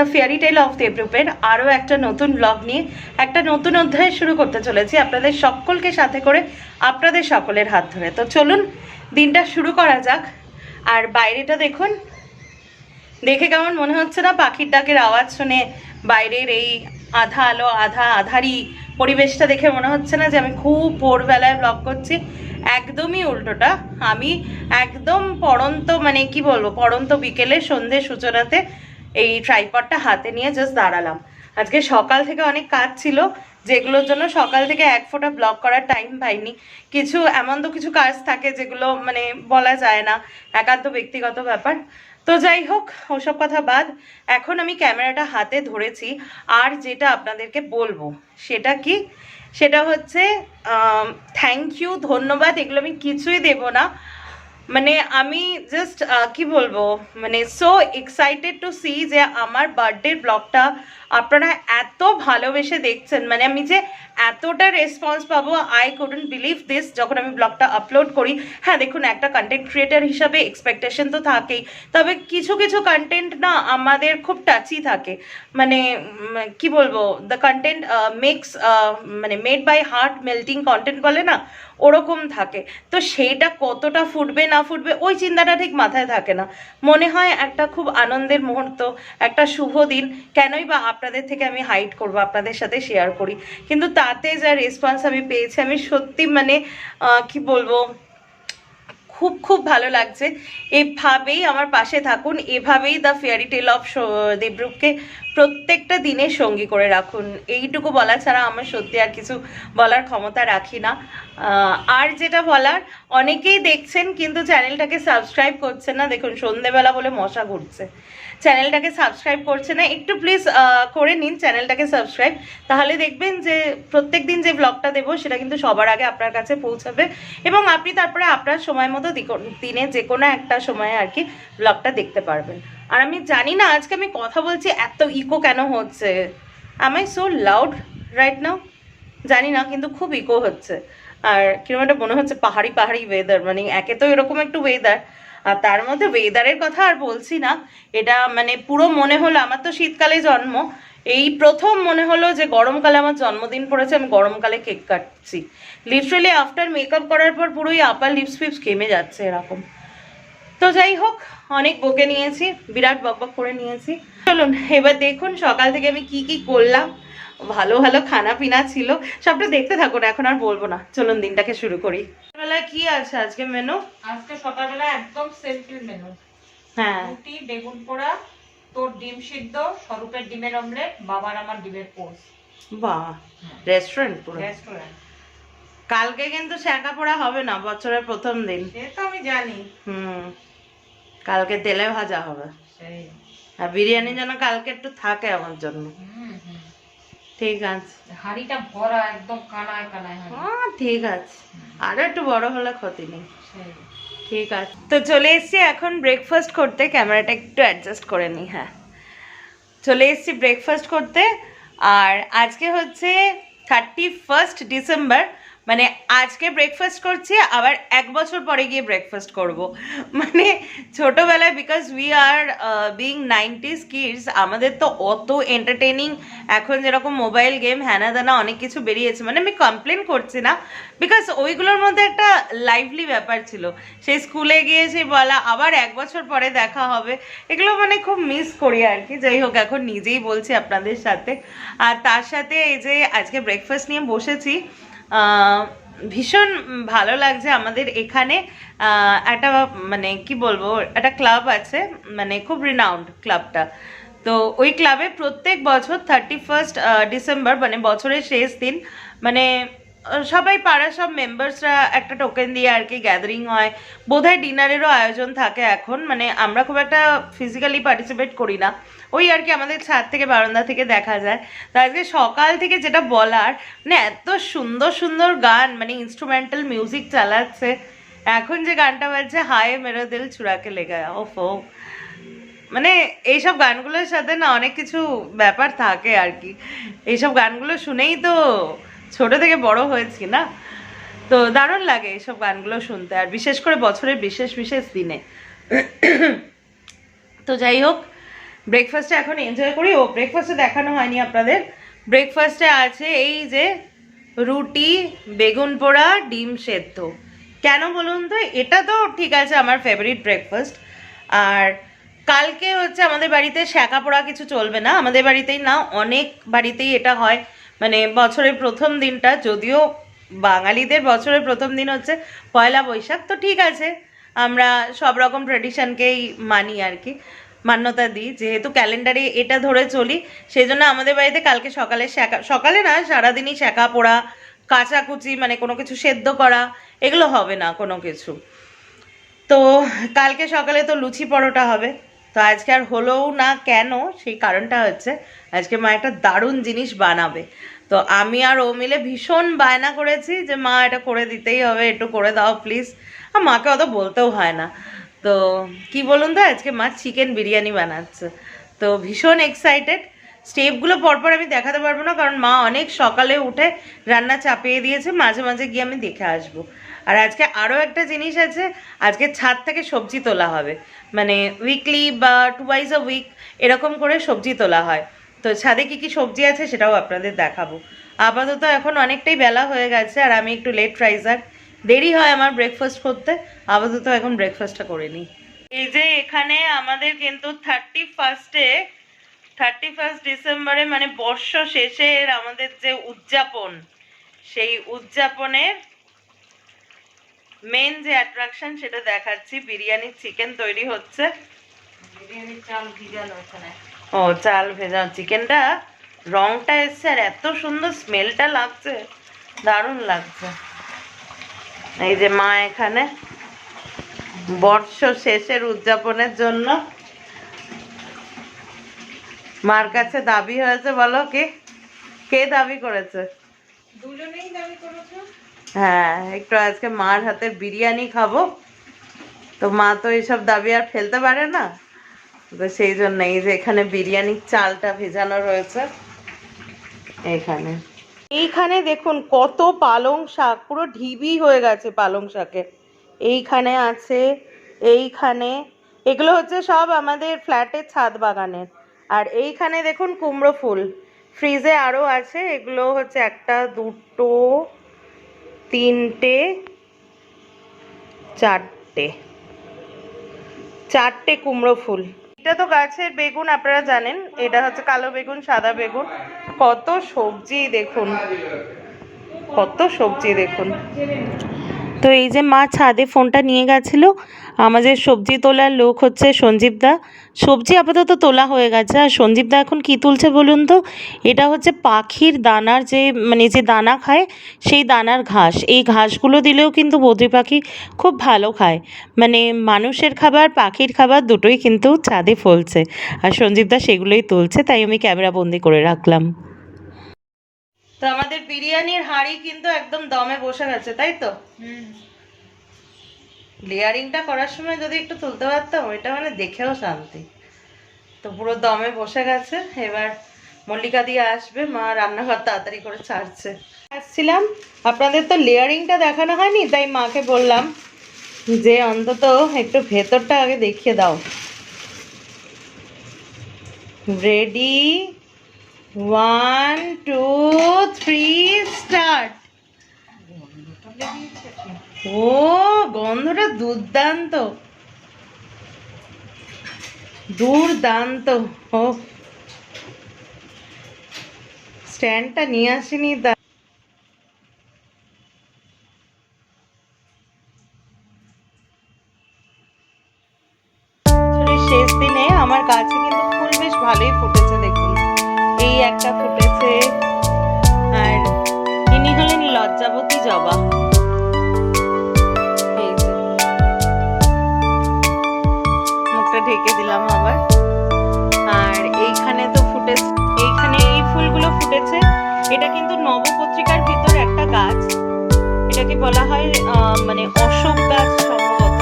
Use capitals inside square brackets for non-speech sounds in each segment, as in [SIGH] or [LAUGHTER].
The fairy tale of দেবরূপের আরও একটা নতুন ব্লগ নিয়ে একটা নতুন অধ্যায় শুরু করতে চলেছি আপনাদের সকলকে সাথে করে আপনাদের সকলের হাত ধরে। তো চলুন, দিনটা শুরু করা যাক। আর বাইরেটা দেখুন। দেখে কেমন মনে হচ্ছে না? পাখির ডাকের আওয়াজ শুনে বাইরের এই আধা আলো, আধা আধারি পরিবেশটা দেখে মনে হচ্ছে না যে আমি খুব ভোরবেলায় ব্লগ করছি। একদমই উল্টোটা। আমি একদম পড়ন্ত মানে কি বলব, পড়ন্ত বিকেলে সন্ধে সূচনাতে এই ট্রাইপডটা হাতে নিয়ে জাস্ট দাঁড়ালাম। আজকে সকাল থেকে অনেক কাজ ছিল, যেগুলোর জন্য সকাল থেকে এক ফোঁটা ব্লগ করার টাইম পাইনি। কিছু এমন তো কিছু কাজ থাকে যেগুলো মানে বলা যায় না, একান্ত ব্যক্তিগত ব্যাপার। তো যাই হোক, ওসব কথা বাদ, এখন আমি ক্যামেরাটা হাতে ধরেছি। আর যেটা আপনাদেরকে বলব, সেটা কি? সেটা হচ্ছে থ্যাংক ইউ ধন্যবাদ, এগুলো আমি কিছুই দেব না। মানে আমি জাস্ট কি বলব মানে সো এক্সাইটেড টু সি যে আমার বার্থডে ব্লগটা আপনারা এত ভালোবেসে দেখছেন মানে আমি যে এতটা রেসপন্স পাবো আই কুডন্ট বিলিভ দিস যখন আমি ব্লগটা আপলোড করি। হ্যাঁ দেখুন, একটা কন্টেন্ট ক্রিয়েটার হিসাবে এক্সপেকটেশন তো থাকেই, তবে কিছু কিছু কন্টেন্ট না আমাদের খুব টাচই থাকে। মানে কি বলব দ্য কন্টেন্ট মেক্স মানে made by heart melting content বলে না, ওরকম থাকে। তো সেইটা কতটা ফুটবে, না ফুটবে, ওই চিন্তাটা ঠিক মাথায় থাকে না। মনে হয় একটা খুব আনন্দের মুহূর্ত, একটা শুভ দিন, কেনই বা আপনাদের থেকে আমি হাইড করব, আপনাদের সাথে শেয়ার করি। কিন্তু তাতে যা রেসপন্স আমি পেয়েছি, আমি সত্যি মানে কি বলব, খুব খুব ভালো লাগছে। এভাবেই আমার পাশে থাকুন, এভাবেই দ্য ফেয়ারি টেল অফ দেবরূপকে প্রত্যেকটা দিনে সঙ্গী করে রাখুন। এইটুকু বলা ছাড়া আমার সত্যি আর কিছু বলার ক্ষমতা রাখি না। আর যেটা বলার, অনেকেই দেখছেন কিন্তু চ্যানেলটাকে সাবস্ক্রাইব করছেন না। দেখুন, সন্ধেবেলা বলে মশা ঘুরছে। চ্যানেলটাকে সাবস্ক্রাইব করছে না, একটু প্লিজ করে নিন চ্যানেলটাকে সাবস্ক্রাইব। তাহলে দেখবেন যে প্রত্যেক দিন যে ব্লগটা দেবো, সেটা কিন্তু সবার আগে আপনার কাছে পৌঁছাবে এবং আপনি তারপরে আপনার সময় মতো দিনে যে কোনো একটা সময়ে আর কি ব্লগটা দেখতে পারবেন। আর আমি জানি না, আজকে আমি কথা বলছি, এত ইকো কেন হচ্ছে? আমাই সো লাউড রাইট নাও জানি না, কিন্তু খুব ইকো হচ্ছে। আর কীরকম একটা মনে হচ্ছে পাহাড়ি পাহাড়ি ওয়েদার মানে একে তো এরকম একটু ওয়েদার আর তার মধ্যে ওয়েদারের কথা আর বলছি না। এটা মানে পুরো মনে হলো, আমার তো শীতকালে জন্ম। এই প্রথম মনে হলো যে গরমকালে আমার জন্মদিন পড়েছে, আমি গরমকালে কেক কাটছি। লিটারেলি আফটার মেকআপ করার পর পুরোই আপার লিপস ফিপস কেমে যাচ্ছে এরকম। তো যাই হোক, অনেক বকে নিয়েছি, বিরাট বকবক করে নিয়েছি। চলুন, এবার দেখুন সকাল থেকে আমি কি কি করলাম। ভালো ভালো খানা পিনা ছিল সবটা দেখতে থাকো না এখন আর বলব না। চলুন দিনটাকে শুরু করি। বেলায় কি আছে আজকে মেনু আজকে সকালবেলা একদম সিম্পল মেনু হ্যাঁ। রুটি বেগুন পোড়া তোর ডিম সিদ্ধ স্বরূপের ডিমের অমলেট বাবার আমার ডিমের পোস বাহ রেস্টুরেন্ট পুরো। রেস্টুরেন্ট কালকে কিন্তু শেখা পোড়া হবে না বছরের প্রথম দিন। সে তো আমি জানি। হুম কালকে তেলে ভাজা হবে। সেই। আর বিরিয়ানি যেন কালকে একটু থাকে আমার জন্য। হুম, হুম। ঠিক আছে। হাঁড়িটা ভরা একদম কানায় কানায় হ্যাঁ। ঠিক আছে। আরও একটু বড় হলে ক্ষতি নেই। ঠিক আছে। তো চলে এসেছি এখন ব্রেকফাস্ট করতে। ক্যামেরাটা একটু অ্যাডজাস্ট করে নিই হ্যাঁ। চলে এসেছি ব্রেকফাস্ট করতে। আর আজকে হচ্ছে থার্টি ফার্স্ট ডিসেম্বর মানে আজকে ব্রেকফাস্ট করছি, আবার এক বছর পরে গিয়ে ব্রেকফাস্ট করব। মানে ছোটোবেলায় because we are being nineties kids আমাদের তো অত এন্টারটেনিং এখন যেরকম মোবাইল গেম হ্যানা দানা অনেক কিছু বেরিয়েছে। মানে আমি কমপ্লেন করছি না বিকজ ওইগুলোর মধ্যে একটা লাইভলি ব্যাপার ছিল। সেই স্কুলে গিয়ে সেই বলা, আবার এক বছর পরে দেখা হবে, এগুলো মানে খুব মিস করি আর কি। যাই হোক, এখন নিজেই বলছি আপনাদের সাথে। আর তার সাথে এই যে আজকে ব্রেকফাস্ট নিয়ে বসেছি ভীষণ ভালো লাগছে আমাদের এখানে। একটা মানে কি বলব, একটা ক্লাব আছে মানে খুব রিনাউন্ড ক্লাবটা তো ওই ক্লাবে প্রত্যেক বছর থার্টি ফার্স্ট ডিসেম্বর মানে বছরের শেষ দিন মানে সবাই পাড়ার সব মেম্বার্সরা একটা টোকেন দিয়ে আর কি গ্যাদারিং হয়। বোধহয় ডিনারেরও আয়োজন থাকে এখন। মানে আমরা খুব একটা ফিজিক্যালি পার্টিসিপেট করি না। ওই আর কি আমাদের ছাদ থেকে বারান্দা থেকে দেখা যায়। তো আজকে সকাল থেকে যেটা বলার মানে এত সুন্দর সুন্দর গান মানে ইনস্ট্রুমেন্টাল মিউজিক চালাচ্ছে। এখন যে গানটা বাজছে, হায় মেরো দিল চুরাকে লেগে ও মানে এইসব গানগুলোর সাথে না অনেক কিছু ব্যাপার থাকে আর কি। এইসব গানগুলো শুনেই তো ছোট থেকে বড় হয়েছি না? তো দারুণ লাগে এইসব গানগুলো শুনতে, আর বিশেষ করে বছরের বিশেষ বিশেষ দিনে। তো যাই হোক ব্রেকফাস্টে এখন এনজয় করি। ও ব্রেকফাস্টে দেখানো হয়নি আপনাদের। ব্রেকফাস্টে আছে এই যে রুটি, বেগুন পোড়া, ডিম সেদ্ধ। কেন বলুন তো, এটা তো ঠিক আছে আমার ফেভারিট ব্রেকফাস্ট আর কালকে হচ্ছে আমাদের বাড়িতে শ্যাকা পোড়া কিছু চলবে না। আমাদের বাড়িতেই না, অনেক বাড়িতেই এটা হয়। মানে বছরের প্রথম দিনটা যদিও বাঙালিদের বছরের প্রথম দিন হচ্ছে পয়লা বৈশাখ, তো ঠিক আছে। আমরা সব রকম ট্রেডিশনকেই মানি আর কি, মান্যতা দিই। যেহেতু ক্যালেন্ডারে এটা ধরে চলি, সেই জন্য আমাদের বাড়িতে কালকে সকালে শেখা, সকালে না, সারাদিনই শেখা পোড়া, কাচাকুচি মানে কোনো কিছু সেদ্ধ করা, এগুলো হবে না কোনো কিছু। তো কালকে সকালে তো লুচি পরোটা হবে। তো আজকে আর হলোও না কেন, সেই কারণটা হচ্ছে আজকে মা একটা দারুণ জিনিস বানাবে। তো আমি আর ও মিলে ভীষণ বায়না করেছি যে, মা, এটা করে দিতেই হবে, একটু করে দাও প্লিজ। আর মাকে অত বলতেও হয় না। তো কি বলুন তো, আজকে মা চিকেন বিরিয়ানি বানাচ্ছে। তো ভীষণ এক্সাইটেড স্টেপগুলো পরপর আমি দেখাতে পারব না, কারণ মা অনেক সকালে উঠে রান্না চাপিয়ে দিয়েছে, মাঝে মাঝে গিয়ে আমি দেখে আসব। আর আজকে আরও একটা জিনিস আছে, আজকে ছাদ থেকে সবজি তোলা হবে। মানে উইকলি বা টু ওয়াইজ আ উইক এরকম করে সবজি তোলা হয়। তো ছাদে কি কি সবজি আছে সেটাও আপনাদের দেখাবো। আপাতত এখন অনেকটাই বেলা হয়ে গেছে আর আমি একটু লেট রাইজার দেরি হয় আমার ব্রেকফাস্ট করতে, আপাতত এখন ব্রেকফাস্টটা করে নিই। এই যে এখানে আমাদের কিন্তু থার্টি ফার্স্টে থার্টি ফার্স্ট ডিসেম্বরে মানে বর্ষ শেষের আমাদের যে উদযাপন, সেই উদযাপনের মেন যে অ্যাট্রাকশন সেটা দেখাচ্ছি বিরিয়ানি চিকেন তৈরি হচ্ছে। ও চাল ভেজা চিকেনটা রংটা এসছে আর এত সুন্দর স্মেলটা লাগছে। দারুণ লাগছে। এই যে মা এখানে বর্ষ শেষের উদযাপনের জন্য। মার কাছে দাবি হয়েছে বলো কে? কে দাবি করেছে? দুজনেই দাবি করেছ। হ্যাঁ একটু আজকে মার হাতের বিরিয়ানি খাব। তো মা তো এইসব দাবি আর ফেলতে পারে না। তো সেই জন্য এই যে এখানে বিরিয়ানির চালটা ভেজানো রয়েছে। এখানে। এইখানে দেখুন কত পালং শাক, পুরো ঢিবি হয়ে গেছে পালং শাকে। এইখানে আছে, এইখানে, এগুলো হচ্ছে সব আমাদের ফ্ল্যাটের ছাদ বাগানের। আর এইখানে দেখুন কুমড়ো ফুল। ফ্রিজে আরও আছে, এগুলো হচ্ছে একটা, দুটো তিনটে, চারটে। চারটে কুমড়ো ফুল। এটা তো গাছের বেগুন, আপনারা জানেন। এটা হচ্ছে কালো বেগুন, সাদা বেগুন। কত সবজি দেখুন। কত সবজি দেখুন। তো এই যে মা ছাদে ফোনটা নিয়ে গেছিল, আমাদের সবজি তোলার লোক হচ্ছে সঞ্জীব দা। সবজি আপাতত তোলা হয়ে গেছে। আর সঞ্জীব দা এখন কী তুলছে বলুন তো? এটা হচ্ছে পাখির দানার যে মানে যে দানা খায়, সেই দানার ঘাস। এই ঘাসগুলো দিলেও কিন্তু বদ্রি পাখি খুব ভালো খায়। মানে মানুষের খাবার, পাখির খাবার দুটোই কিন্তু ছাদে ফলছে। আর সঞ্জীব দা সেগুলোই তুলছে, তাই আমি ক্যামেরা বন্দি করে রাখলাম। তো আমাদের বিরিয়ানির হাঁড়ি কিন্তু একদম দমে বসে গেছে তাই তো? হুম। লেয়ারিংটা করার সময় যদি একটু তুলতে পারতাম ওইটা মানে দেখেও শান্তি। তো পুরো দমে বসে গেছে এবার মল্লিকা দিয়ে আসবে মা রান্নাঘর তাড়াতাড়ি করে ছাড়ছে। আসছিলাম আপনাদের তো লেয়ারিংটা দেখানো হয়নি তাই মাকে বললাম যে অন্তত একটু ভেতরটা আগে দেখিয়ে দাও। Ready one two three start ও গন্ধটা দুর্দান্ত। দুর্দান্ত ও। স্ট্যান্ডটা নিয়ে আসিনি তা বলা হয় মানে অশোক গাছ সম্ভবত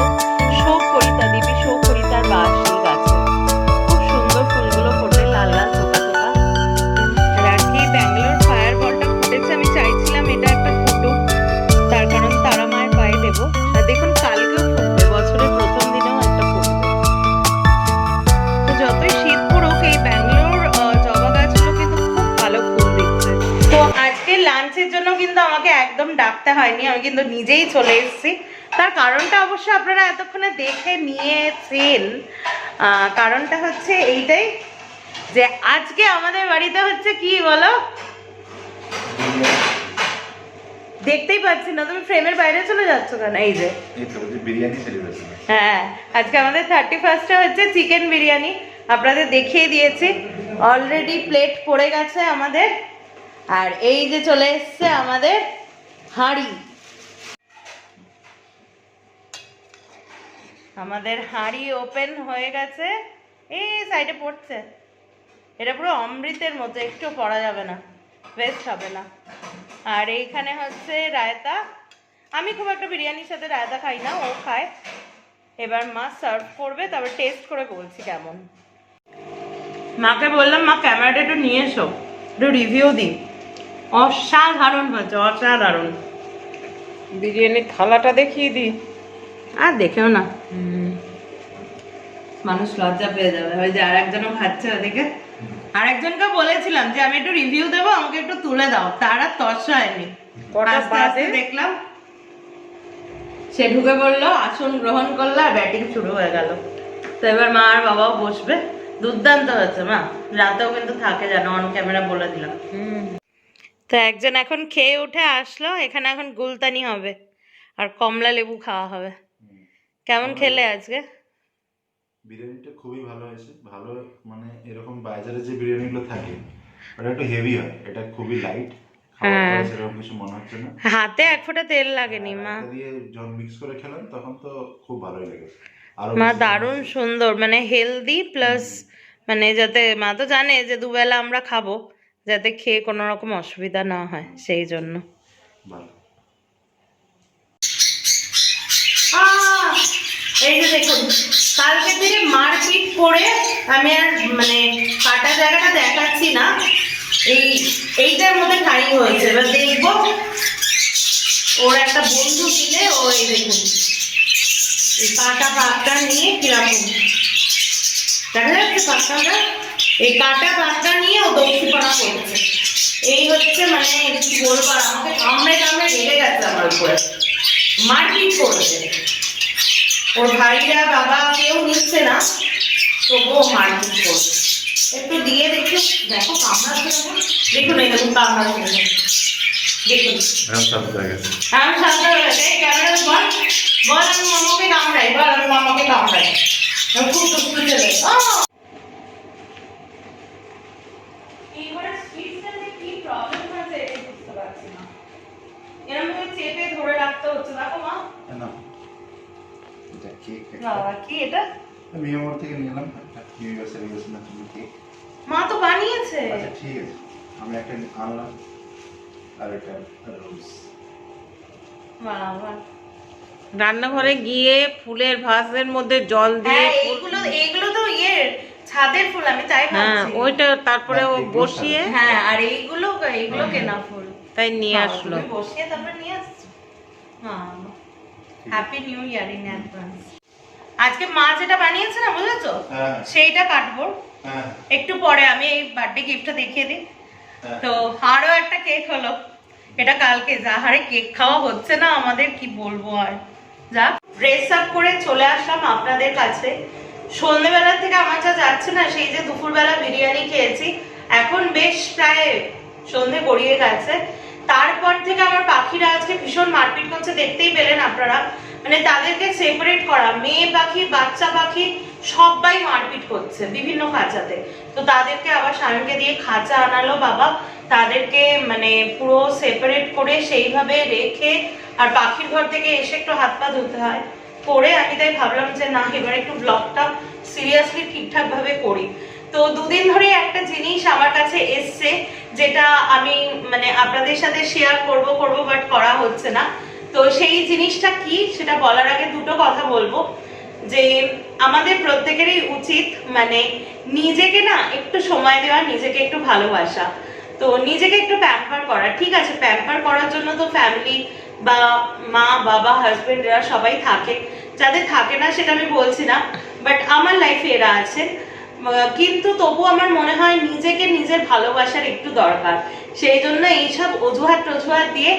শোক করিতা দেবী শোক করিতার বাস। একদম ডাকতে হয়নি আমি কিন্তু নিজেই চলে এসেছি। তার কারণটা অবশ্য আপনারা এতক্ষণে দেখে নিয়েছেন। কারণটা হচ্ছে এইটাই যে আজকে আমাদের বাড়িতে হচ্ছে কি বলো? দেখতেই পাচ্ছি না তুমি ফ্রেমের বাইরে চলে যাচ্ছ কেন? এই যে। হ্যাঁ আজকে আমাদের থার্টি ফার্স্টে হচ্ছে চিকেন বিরিয়ানি আপনাদের দেখিয়ে দিয়েছি। অলরেডি প্লেট পড়ে গেছে আমাদের। আর এই যে চলে এসছে আমাদের হাঁড়ি। আমাদের হাঁড়ি ওপেন হয়ে গেছে। এই সাইডে পড়ছে। এটা পুরো অমৃতের মতো একটু পড়া যাবে না ওয়েস্ট হবে না। আর এইখানে হচ্ছে রায়তা। আমি খুব একটা বিরিয়ানির সাথে রায়তা খাই না ও খায়। এবার মা সার্ভ করবে তারপর টেস্ট করে বলছি কেমন। মাকে বললাম মা ক্যামেরাটা একটু নিয়ে এসো একটু রিভিউ দিই। অসাধারণ হয়েছে অসাধারণ। বিরিয়ানির থালাটা দেখিয়ে দি আর দেখেও না। মানুষ লজ্জা পেয়ে যাবে। ওই যে আরেকজনও খাচ্ছে ওদিকে। আরেকজনকে বলেছিলাম যে আমি একটু রিভিউ দেবো আমাকে একটু তুলে দাও। তার আর তস হয়নি? দেখলাম সে ঢুকে পড়ল আসন গ্রহণ করল আর ব্যাটিং শুরু হয়ে গেল। তো এবার মা আর বাবাও বসবে। দুর্দান্ত হয়েছে মা। রাতেও কিন্তু থাকে জানো অন ক্যামেরা বলে দিলাম। তো একজন এখন খেয়ে উঠে আসলো এখানে এখন গুলতানি হবে আর কমলা লেবু খাওয়া হবে। কেমন খেলে আজকে? বিরিয়ানিটা খুবই ভালো হয়েছে ভালো মানে এরকম বাজারে যে বিরিয়ানিগুলো থাকে ওটা একটু হেভি হয় এটা খুবই লাইট হ্যাঁ। হাতে এক ফোঁটা তেল লাগেনি মা। এটা যখন মিক্স করে খেলাম তখন তো খুব ভালোই লেগেছে। মা দারুণ সুন্দর মানে হেলদি প্লাস মানে যাতে মা তো জানে যে দুবেলা আমরা খাব। যাতে খেয়ে কোনো রকম অসুবিধা না হয় সেই জন্য। এই যে দেখুন কালকে থেকে মারপিট করে আমি আর মানে কাটা জায়গাটা দেখাচ্ছি না। এই এইটার মধ্যে ঠাই হয়েছে। এবার দেখব ওর একটা বন্ধু মিলে ও এই দেখুন এই কাটা পাকটা নিয়ে কীরকম। দেখা যাচ্ছে পাকটাটা এই কাটা পাকটা নিয়ে ও দক্ষিণপাড়া করেছে এই হচ্ছে মানে কি বলব আর আমাকে কামড়ে কামড়ে রেগে গেছে আমার উপরে। মারপিট করেছে। ওর ভাইরা বাবা কেউ নিচ্ছে না তবুও মারপিট করছে। একটু দিয়ে দেখে দেখো কামড়াচ্ছে দেখুন দেখুন এই দেখুন দেখুন। শান্ত হয়ে গেছে। আমি হয়ে গেছে। এই ক্যামেরা বল বল আমি মামাকে কামড়াই বল আমি মামাকে কামড়াই। আমি খুব দুষ্টু ছেলে আহ! এইবারে সুইচটা যে কি প্রবলেম হয়েছে এটা বুঝতে পারছি না এরকম করে চেপে ধরে রাখতে হচ্ছে। দেখো মা। না। এটা কেক বাবা কি এটা? মিয়ামোর থেকে নিলাম। সেলিব্রেশনের জন্য কেক মা তো বানিয়েছে। আচ্ছা ঠিক আছে। আমি একটা আনলাম আর এটা রোজ বাবা রান্নাঘরে গিয়ে ফুলের ভাসের মধ্যে জল দিয়ে হ্যাঁ এইগুলো এইগুলো তো ইয়ে ছাদের ফুল আমি তাই হ্যাঁ ভাবছি। ওইটা তারপরে ও বসিয়ে হ্যাঁ আর এইগুলো এইগুলো কেনা ফুল। তাই নিয়ে আসলো। বসিয়ে তারপর নিয়ে আসছো। Happy new year in advance আজকে মা যেটা বানিয়েছে না বুঝেছ? হ্যাঁ। সেইটা কাটবো। হ্যাঁ। একটু পরে আমি এই বার্থডে গিফটটা দেখিয়ে দিই। হ্যাঁ। তো আরও একটা কেক হলো। এটা কালকে যা হারে কেক খাওয়া হচ্ছে না আমাদের কি বলব আর। যা ড্রেস আপ করে চলে আসলাম আপনাদের কাছে। সন্ধ্যেবেলা থেকে আমার যা যাচ্ছে না সেই যে দুপুরবেলা বিরিয়ানি খেয়েছি। এখন বেশ প্রায় সন্ধে গড়িয়ে গেছে। তারপর থেকে আমার পাখিরা আজকে ভীষণ মারপিট করছে, দেখতেই পেলেন আপনারা। মানে তাদেরকে সেপারেট করা, মেয়ে পাখি, বাচ্চা পাখি, সবাই মারপিট করছে বিভিন্ন খাঁচাতে। তো তাদেরকে আবার স্বামীকে দিয়ে খাঁচা আনালো বাবা। তাদেরকে মানে পুরো সেপারেট করে সেইভাবে রেখে আর পাখির ঘর থেকে এসে একটু হাত পা ধুতে হয়। করে আমি তাই ভাবলাম যে, না, এবার একটু ব্লগটা সিরিয়াসলি ঠিকঠাক ভাবে করি। তো দুদিন ধরে একটা জিনিস আমার কাছে এসছে, যেটা আমি মানে আপনাদের সাথে শেয়ার করব করব বাট করা হচ্ছে না। তো সেই জিনিসটা কি, সেটা বলার আগে দুটো কথা বলব। যে আমাদের প্রত্যেকেরই উচিত মানে নিজেকে না একটু সময় দেওয়া, নিজেকে একটু ভালোবাসা। তো নিজেকে একটু প্যাম্পার করা, ঠিক আছে প্যাম্পার করার জন্য তো ফ্যামিলি বা মা, বাবা হাজবেন্ড এরা সবাই থাকে। যাদের থাকে না, সেটা আমি বলছি না বাট আমার লাইফে এরা আছে। কিন্তু তবু আমার মনে হয় নিজেকে নিজের ভালোবাসার একটু দরকার। সেই জন্য এইসব অজুহাত টজুহাত দিয়ে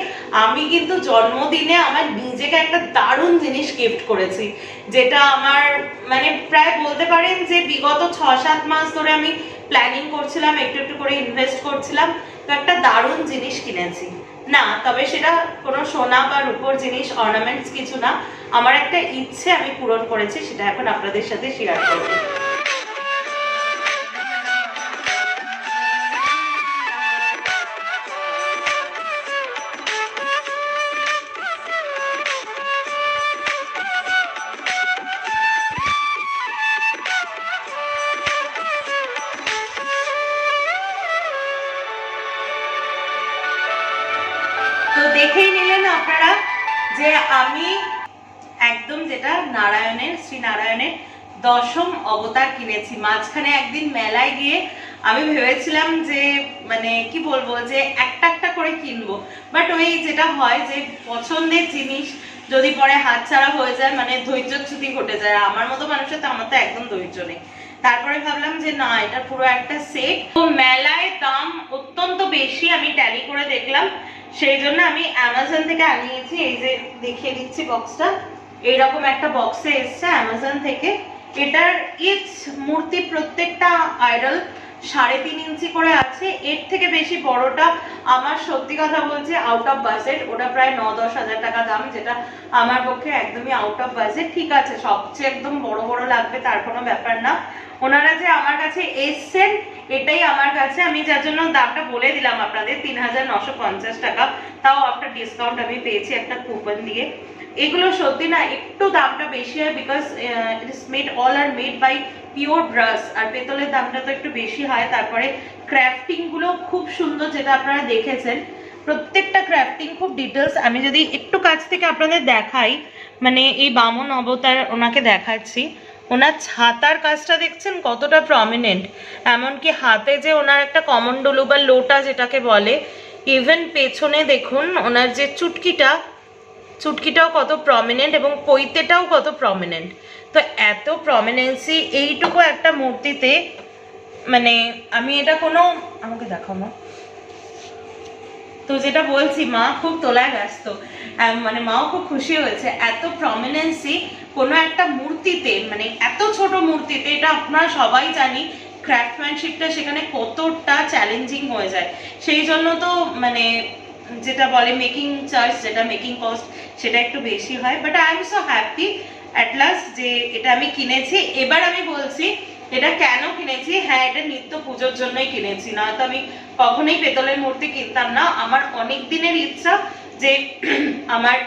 আমি কিন্তু জন্মদিনে আমার নিজেকে একটা দারুণ জিনিস গিফট করেছি, যেটা আমার মানে প্রায় বলতে পারেন যে বিগত ছ সাত মাস ধরে আমি প্ল্যানিং করছিলাম, একটু একটু করে ইনভেস্ট করছিলাম, তো একটা দারুণ জিনিস কিনেছি। না, তবে সেটা কোনো সোনা বা রূপোর জিনিস অর্নামেন্টস কিছু না। আমার একটা ইচ্ছে আমি পূরণ করেছি, সেটা এখন আপনাদের সাথে শেয়ার করব নারায়ণের দশম অবতার কিনেছি। মাঝখানে একদিন মেলায় গিয়ে আমি ভেবেছিলাম যে মানে কি বলব, যে একটা একটা করে কিনবো। বাট ওই যেটা হয় যে, পছন্দের জিনিস যদি পরে হাতছাড়া হয়ে যায় মানে ধৈর্যচ্যুতি ঘটে যায়। আমার মতো মানুষের তো আমার তো একদম ধৈর্য নেই। তারপরে ভাবলাম যে, না, এটা পুরো একটা সেট তো মেলায় দাম অত্যন্ত বেশি আমি ট্যালি করে দেখলাম। সেই জন্য আমি অ্যামাজন থেকে আনিয়েছি। এই যে দেখিয়ে দিচ্ছি বক্সটা এইরকম একটা বক্সে এসছে অ্যামাজন থেকে। এটার ইচ মূর্তি প্রত্যেকটা আইডল সাড়ে তিন ইঞ্চি করে আছে। এর থেকে বেশি বড়টা আমার সত্যি কথা বলছে আউট অফ বাজেট ওটা প্রায় ন, দশ হাজার টাকা দাম, যেটা আমার পক্ষে একদমই আউট অফ বাজেট ঠিক আছে, সবচেয়ে একদম বড় বড় লাগবে, তার কোনো ব্যাপার না। ওনারা যে আমার কাছে এসছেন, এটাই আমার কাছে। আমি যার জন্য দামটা বলে দিলাম আপনাদের, তিন হাজার নশো পঞ্চাশ টাকা। তাও আফটার ডিসকাউন্ট আমি পেয়েছি একটা কুপন দিয়ে। এগুলো সত্যি না, একটু দামটা বেশি হয় because it is made all are made by pure brass আর পেতলের দামটা তো একটু বেশি হয়, তারপরে ক্র্যাফটিংগুলো খুব সুন্দর যেটা আপনারা দেখেছেন। প্রত্যেকটা ক্র্যাফটিং খুব ডিটেলস আমি যদি একটু কাছ থেকে আপনাদের দেখাই মানে এই বামন অবতার ওনাকে দেখাচ্ছি। ওনার ছাতার কাজটা দেখছেন কতটা প্রমিনেন্ট এমনকি হাতে যে ওনার একটা কমন্ডলু বা লোটা যেটাকে বলে ইভেন পেছনে দেখুন, ওনার যে চুটকিটা চুটকিটাও কত প্রমিনেন্ট এবং পৈতেটাও কত প্রমিনেন্ট তো এত প্রমিনেন্সি এইটুকু একটা মূর্তিতে মানে আমি এটা কোনো, আমাকে দেখাও না তো যেটা বলছি, মা খুব তোলায় ব্যস্ত। মানে মাও খুব খুশি হয়েছে। এত প্রমিনেন্সি কোনো একটা মূর্তিতে মানে এত ছোট মূর্তিতে, এটা আপনারা সবাই জানি ক্রাফটম্যানশিপটা সেখানে কতটা চ্যালেঞ্জিং হয়ে যায়। সেই জন্য তো মানে যেটা বলে মেকিং চার্জ যেটা মেকিং কস্ট সেটা একটু বেশি হয়। But I am so happy at last যে এটা আমি কিনেছি। এবার আমি বলছি, এটা কেন কিনেছি? হ্যাঁ এটা নিত্য পুজোর জন্যই কিনেছি। না তো আমি কখনোই পেতলের মূর্তি কিনতাম না। আমার অনেক দিনের ইচ্ছা যে [CLEARS THROAT] আমার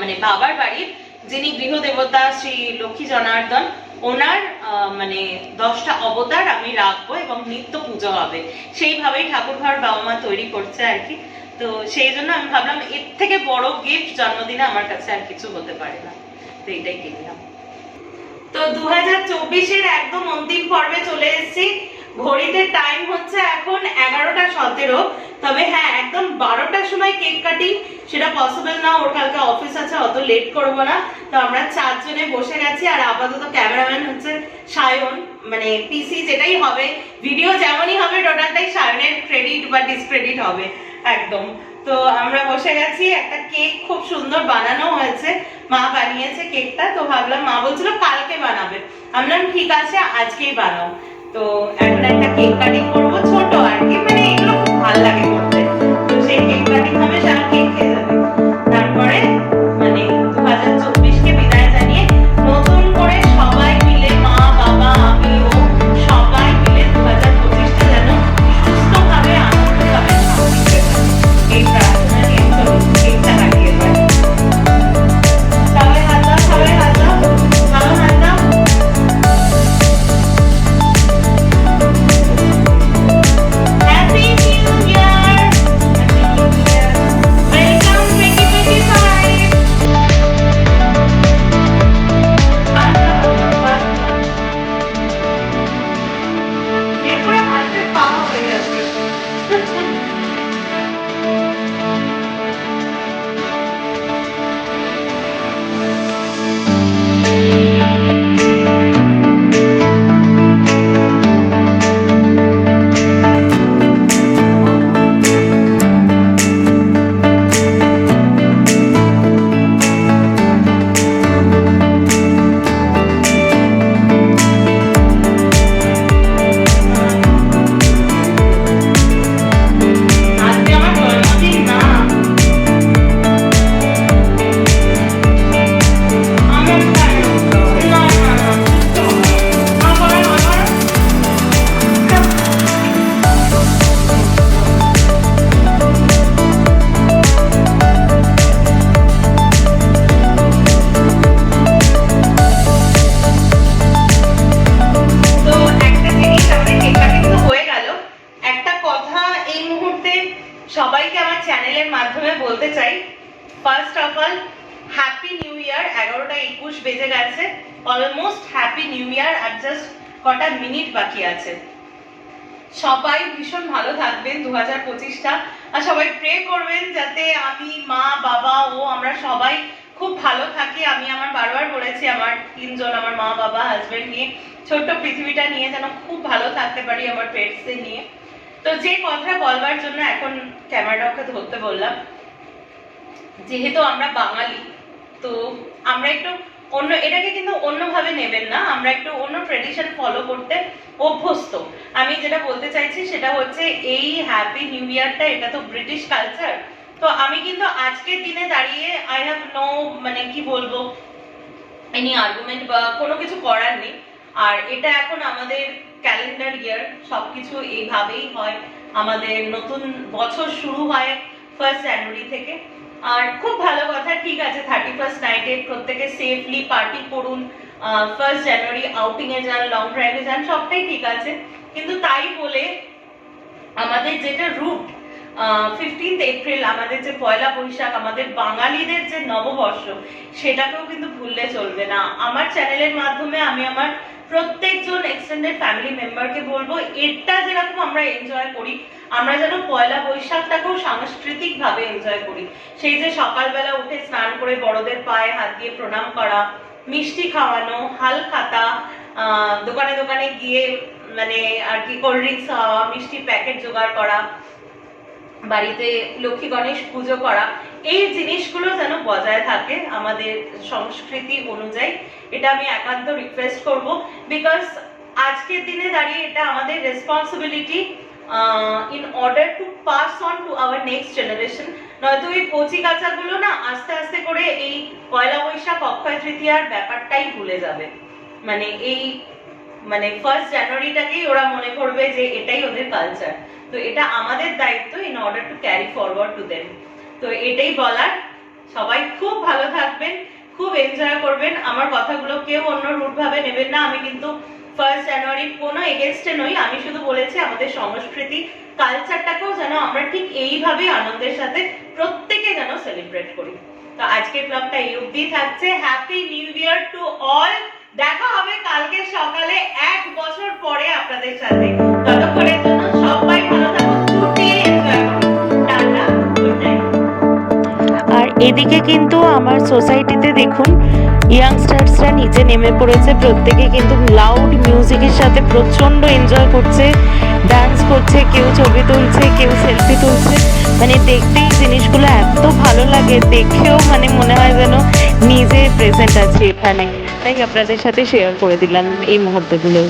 মানে বাবার বাড়ির যিনি গৃহ দেবতা শ্রী লক্ষ্মী জনার্দন ওনার মানে দশটা অবতার আমি রাখব এবং নিত্য পুজো হবে। সেইভাবেই ঠাকুর ঘর বাবা মা তৈরি করছে আর কি। তো সেই জন্য আমি ভাবলাম এর থেকে বড় গিফট জন্মদিনে আমার কাছে আর কিছু হতে পারে না। তো এটাই কিনলাম। তো দু হাজার চব্বিশের একদম অন্তিম পর্বে চলে এসেছি। ঘড়িতে টাইম হচ্ছে এখন এগারোটা সতেরো। তবে হ্যাঁ একদম বারোটার সময় কেক কাটিং সেটা পসিবল না। ওর কালকে অফিস আছে, অত লেট করব না। তো আমরা চারজনে বসে গেছি, আর আপাতত ক্যামেরাম্যান হচ্ছে সায়ন। মানে পিসি যেটাই হবে ভিডিও যেমনই হবে টোটালটাই সায়নের ক্রেডিট বা ডিসক্রেডিট হবে। একদম। তো আমরা বসে গেছি, একটা কেক খুব সুন্দর বানানো হয়েছে। মা বানিয়েছে কেকটা তো ভাবলাম মা বলছিল কালকে বানাবে। আমি বললাম, ঠিক আছে, আজকেই বানাও। তো এখন একটা কেক কাটিং করব, ছোট আর কি। মানে এগুলো খুব ভালো লাগে করতে। তো সেই কেক কাটিং সবাই খুব ভালো থাকি। আমি আমার বারবার বলেছি, আমার তিনজন, আমার মা, বাবা হাজবেন্ড নিয়ে, ছোট্ট পৃথিবীটা নিয়ে যেন খুব ভালো থাকতে পারি আমার পেটসদের নিয়ে। তো যে কথা বলবার জন্য এখন ক্যামেরাটাকে ধরতে বললাম। যেহেতু আমরা বাঙালি, তো আমরা একটু অন্য, এটাকে কিন্তু অন্যভাবে নেবেন না। আমরা একটু অন্য ট্রেডিশন ফলো করতে অভ্যস্ত। আমি যেটা বলতে চাইছি সেটা হচ্ছে, এই হ্যাপি নিউ ইয়ারটা এটা তো ব্রিটিশ কালচার তো আমি কিন্তু আজকের দিনে দাঁড়িয়ে আই হ্যাভ নো মানে কি বলব এনি আর্গুমেন্ট বা কোনো কিছু করার নেই। আর এটা এখন আমাদের ক্যালেন্ডার ইয়ার সবকিছু এইভাবেই হয়। আমাদের নতুন বছর শুরু হয় ফার্স্ট জানুয়ারি থেকে। আর খুব ভালো কথা, ঠিক আছে থার্টি ফার্স্ট নাইটে প্রত্যেকে সেফলি পার্টি করুন। ফার্স্ট জানুয়ারি আউটিং এ যান লং ড্রাইভে যান, সবটাই ঠিক আছে। কিন্তু তাই বলে আমাদের যেটা রুট ফিফটিন্থ এপ্রিল আমাদের যে পয়লা বৈশাখ, আমাদের বাঙালিদের যে নববর্ষ, সেটাকেও কিন্তু ভুললে চলবে না। আমার চ্যানেলের মাধ্যমে আমি আমার প্রত্যেকজন এক্সটেন্ডেড ফ্যামিলি মেম্বারকে বলব এটা যেরকম আমরা এনজয় করি, আমরা যেন পয়লা বৈশাখটাকেও সাংস্কৃতিক ভাবে এনজয় করি। সেই যে সকালবেলা উঠে স্নান করে বড়দের পায়ে হাত দিয়ে প্রণাম করা, মিষ্টি খাওয়ানো, হাল খাতা দোকানে দোকানে গিয়ে মানে আর কি কোল্ড ড্রিঙ্কস খাওয়া, মিষ্টি প্যাকেট জোগাড় করা বাড়িতে লক্ষ্মী গণেশ পুজো করা, এই জিনিসগুলো যেন বজায় থাকে আমাদের সংস্কৃতি অনুযায়ী, এটা আমি একান্ত রিকোয়েস্ট করব। বিকজ আজকের দিনে দাঁড়িয়ে এটা আমাদের responsibility in order to pass on to our next generation নয়তো এই কচি কাচাগুলো না আস্তে আস্তে করে এই পয়লা বৈশাখ, অক্ষয় তৃতীয়ার ব্যাপারটাই ভুলে যাবে। মানে এই মানে ফার্স্ট জানুয়ারিটাকেই ওরা মনে করবে যে এটাই ওদের কালচার তো এটা আমাদের দায়িত্ব in order to carry forward to them তো এটাই বলার। সবাই খুব ভালো থাকবেন, খুব এনজয় করবেন। আমার কথাগুলো কেউ অন্য রুট ভাবে নেবেন না। আমি কিন্তু ফার্স্ট জানুয়ারির কোনো এগেনস্টে নই। আমি শুধু বলেছি আমাদের সংস্কৃতি কালচারটাকেও যেন আমরা ঠিক এইভাবেই আনন্দের সাথে প্রত্যেকে যেন সেলিব্রেট করি। তো আজকের ব্লগটা এই অবধি থাকছে। Happy new year to all দেখা হবে কালকে সকালে এক বছর পরে আপনাদের সাথে। ততক্ষণের এদিকে কিন্তু আমার সোসাইটিতে দেখুন ইয়াংস্টার্সরা নিচে নেমে পড়েছে। প্রত্যেকে কিন্তু লাউড মিউজিকের সাথে প্রচণ্ড এনজয় করছে ডান্স করছে, কেউ ছবি তুলছে, কেউ সেলফি তুলছে। মানে দেখতেই জিনিসগুলো এত ভালো লাগে, দেখেও মানে মনে হয় যেন নিজে প্রেজেন্ট আছে এখানে। তাই আপনাদের সাথে শেয়ার করে দিলাম এই মুহূর্তগুলো।